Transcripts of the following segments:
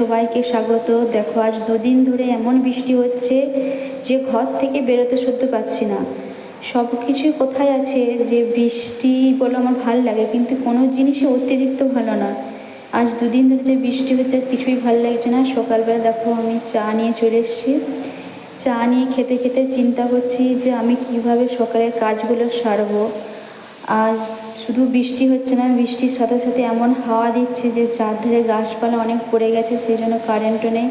সবাইকে স্বাগত। দেখো, আজ দুদিন ধরে এমন বৃষ্টি হচ্ছে যে ঘর থেকে বেরোতে সত্যি পাচ্ছি না। সব কিছুই কোথায় আছে যে বৃষ্টি বলে আমার ভালো লাগে, কিন্তু কোনো জিনিসই অতিরিক্ত ভালো না। আজ দুদিন ধরে যে বৃষ্টি হচ্ছে কিছুই ভালো লাগছে না। সকালবেলা দেখো, আমি চা নিয়ে চলে এসেছি। চা নিয়ে খেতে খেতে চিন্তা করছি যে আমি কীভাবে সকালের কাজগুলো সারবো। আর শুধু বৃষ্টি হচ্ছে না, বৃষ্টির সাথে সাথে এমন হাওয়া দিচ্ছে যে চারধারে গাছপালা অনেক পড়ে গেছে সেই জন্য কারেন্টও নেই।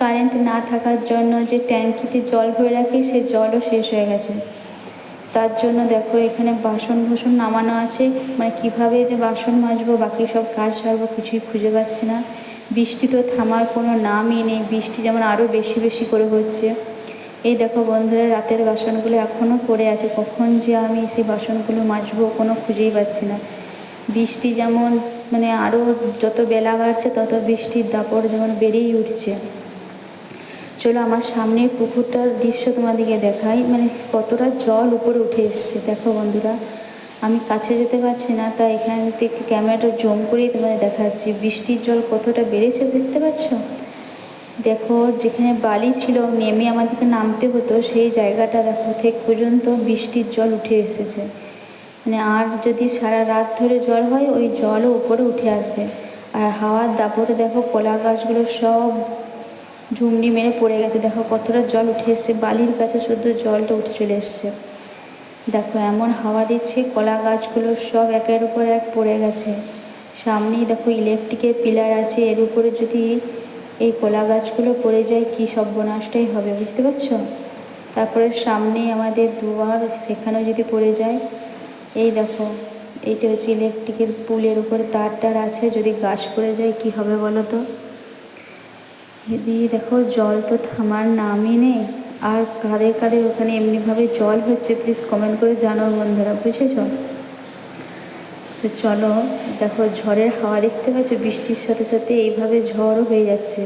কারেন্ট না থাকার জন্য যে ট্যাঙ্কিতে জল ভরে রাখি, সে জলও শেষ হয়ে গেছে। তার জন্য দেখো এখানে বাসন ভূষণ নামানো আছে মানে কীভাবে যে বাসন মাজবো, বাকি সব কাজ সারবো, কিছুই খুঁজে পাচ্ছি না। বৃষ্টি তো থামার কোনো নামই নেই, বৃষ্টি যেমন আরও বেশি বেশি করে হচ্ছে। দেখো বন্ধুরা, রাতের বাসনগুলো এখনও পড়ে আছে। কখন যে আমি সেই বাসনগুলো মাজবো কোনো খুঁজেই পাচ্ছি না। বৃষ্টি যেমন মানে আরও যত বেলা বাড়ছে তত বৃষ্টির দাপড় যেমন বেড়েই উঠছে। চলো আমার সামনে পুকুরটার দৃশ্য তোমাদেরকে দেখাই। মানে কতটা জল উপরে উঠে এসছে। দেখো বন্ধুরা, আমি কাছে যেতে পারছি না, তাই এখান থেকে ক্যামেরাটা জম করেই তোমাদের দেখাচ্ছি। বৃষ্টির জল কতটা বেড়েছে দেখতে পাচ্ছ দেখো, যেখানে বালি ছিল, নেমে আমাদেরকে নামতে হতো, সেই জায়গাটা দেখো, ঠিক পর্যন্ত বৃষ্টির জল উঠে এসেছে। মানে আর যদি সারা রাত ধরে জল হয়, ওই জলও উপরে উঠে আসবে। আর হাওয়ার দাপটে দেখো, কলা গাছগুলো সব ঝুমনি মেরে পড়ে গেছে। দেখো, কতটা জল উঠে এসছে। বালির কাছে শুধু জলটা উঠে চলে এসছে। দেখো, এমন হাওয়া দিচ্ছে, কলা গাছগুলো সব একের উপর এক পড়ে গেছে। সামনেই দেখো ইলেকট্রিকের পিলার আছে। এর উপরে যদি এই কলা গাছগুলো পড়ে যায়, কী সর্বনাশটাই হবে, বুঝতে পারছ? তারপরে সামনে আমাদের দুয়ার, সেখানেও যদি পড়ে যায়, এই দেখো, এইটা হচ্ছে ইলেকট্রিকের পুলের উপরে তার টার আছে, যদি গাছ পড়ে যায়, কি হবে বলো তো? দিয়ে দেখো, জল তো থামার নামই নেই, আর কাদের কাদের ওখানে এমনিভাবে জল হচ্ছে প্লিজ কমেন্ট করে জানো বন্ধুরা, বুঝেছ? তো চলো, দেখো ঝড়ের হাওয়া দেখতে পাচ্ছ? বৃষ্টির সাথে সাথে এইভাবে ঝড়ও হয়ে যাচ্ছে।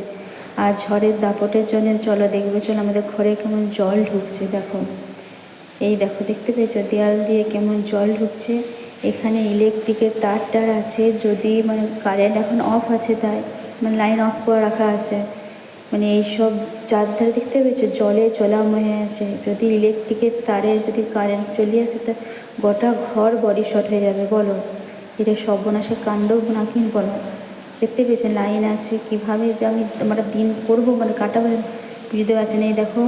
আর ঝড়ের দাপটের জন্য চলো দেখবে, চলো আমাদের ঘরে কেমন জল ঢুকছে, দেখো। এই দেখো, দেখতে পেয়েছ? দেয়াল দিয়ে কেমন জল ঢুকছে। এখানে ইলেকট্রিকের তার টার আছে, যদি মানে কারেন্ট এখন অফ আছে তাই মানে লাইন অফ করে রাখা আছে। মানে এইসব চারধারে দেখতে পেয়েছ? জলে জলাময় আছে। যদি ইলেকট্রিকের তারে যদি কারেন্ট চলে আসে তা গোটা ঘর বডি শর্ট হয়ে যাবে, বলো। এটা সর্বনাশের কাণ্ড নাকি বলো। দেখতে পেয়েছেন লাইন আছে, কীভাবে যে আমি আমরা দিন করব মানে কাটাবো, বুঝতে পারছি না। এই দেখো,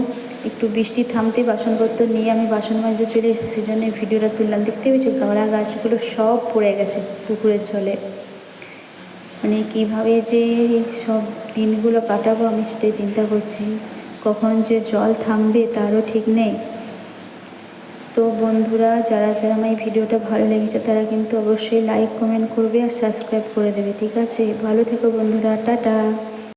একটু বৃষ্টি থামতে বাসনপত্র নিয়ে আমি বাসন মাজতে চলে এসেছি সেই জন্য ভিডিওটা তুললাম। দেখতে পেয়েছ গাড়া গাছগুলো সব পড়ে গেছে পুকুরের জলে। মানে কীভাবে যে সব দিনগুলো কাটাবো আমি সেটাই চিন্তা করছি। কখন যে জল থামবে তারও ঠিক নেই। তো বন্ধুরা, যারা যারা আমার এই ভিডিওটা ভালো লেগেছে, তারা কিন্তু অবশ্যই লাইক কমেন্ট করবে আর সাবস্ক্রাইব করে দেবে, ঠিক আছে? ভালো থেকো বন্ধুরা, টাটা!